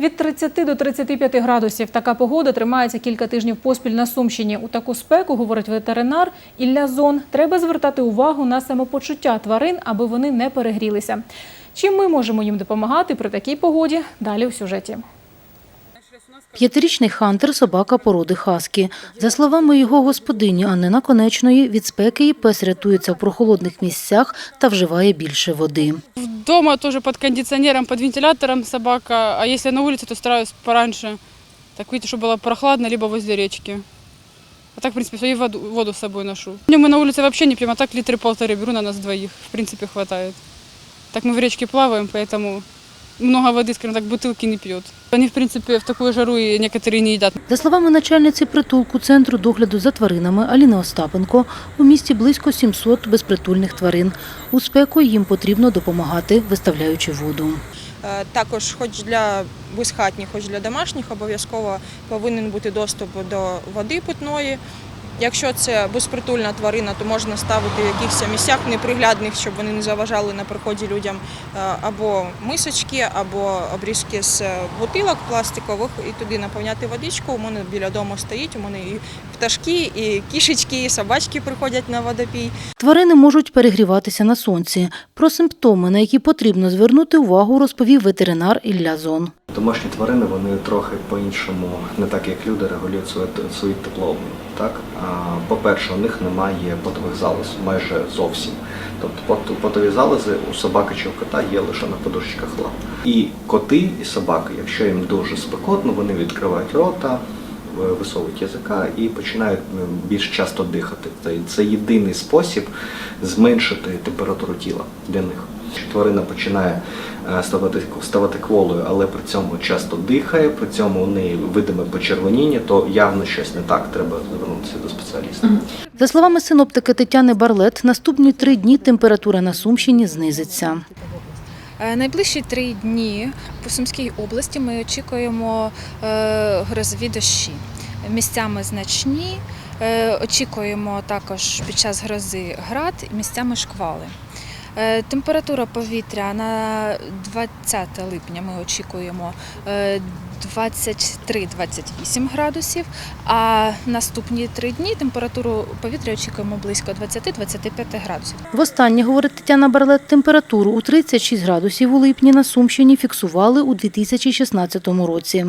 Від 30 до 35 градусів така погода тримається кілька тижнів поспіль на Сумщині. У таку спеку, говорить ветеринар Ілля Зон, треба звертати увагу на самопочуття тварин, аби вони не перегрілися. Чим ми можемо їм допомагати при такій погоді? Далі у сюжеті. П'ятирічний хантер – собака породи хаскі. За словами його господині Анни Наконечної, від спеки і пес рятується в прохолодних місцях та вживає більше води. Дома тоже под кондиционером, под вентилятором собака, а если на улице, то стараюсь пораньше. Так видите, чтобы было прохладно, либо возле речки. А так, в принципе, свою воду, воду с собой ношу. Ну, Мы на улице вообще не пьем, а так литры полторы беру на нас двоих. В принципе, хватает. Так мы в речке плаваем, поэтому много воды, скажем так, бутылки не пьет. Они, в принципе, в такую жару и некоторые не едят. За словами начальниці притулку Центру догляду за тваринами Аліни Остапенко, у місті близько 700 безпритульних тварин. У спеку їм потрібно допомагати, виставляючи воду. Е, Також, хоч для безхатніх, хоч для домашніх, обов'язково повинен бути доступ до води питної. Якщо це безпритульна тварина, то можна ставити в якихось місцях неприглядних, щоб вони не заважали на приході людям е, або мисочки, або обрізки з бутилок пластикових, і туди наповняти водичку. У мене біля дому стоїть. У мене і пташки, і кішечки, і собачки приходять на водопій. Тварини можуть перегріватися на сонці. Про симптоми, на які потрібно звернути увагу, розповів ветеринар Ілля Зон. Домашні тварини вони трохи по-іншому, не так як люди, регулюють своє, свої теплообмін. Так? По-перше, у них немає потових залоз майже зовсім. Тобто потові залози у собаки чи у кота є лише на подушечках лап. І коти, і собаки, якщо їм дуже спекотно, вони відкривають рота, висовують язика і починають більш часто дихати. Це єдиний спосіб зменшити температуру тіла для них. Тварина починає е, ставати, ставати кволою, але при цьому часто дихає, при цьому у неї видиме почервоніння, то явно щось не так, треба звернутися до спеціаліста. За словами синоптики Тетяни Барлет, наступні три дні температура на Сумщині знизиться. Е, Найближчі три дні по Сумській області ми очікуємо е, грозові дощі. Місцями значні. Очікуємо також під час грози град, місцями шквали. Е, Температура повітря на 20 липня ми очікуємо е, 23-28 градусів, а наступні три дні температуру повітря очікуємо близько 20-25 градусів. Востаннє, говорить Тетяна Барлет, температуру у 36 градусів у липні на Сумщині фіксували у 2016 році.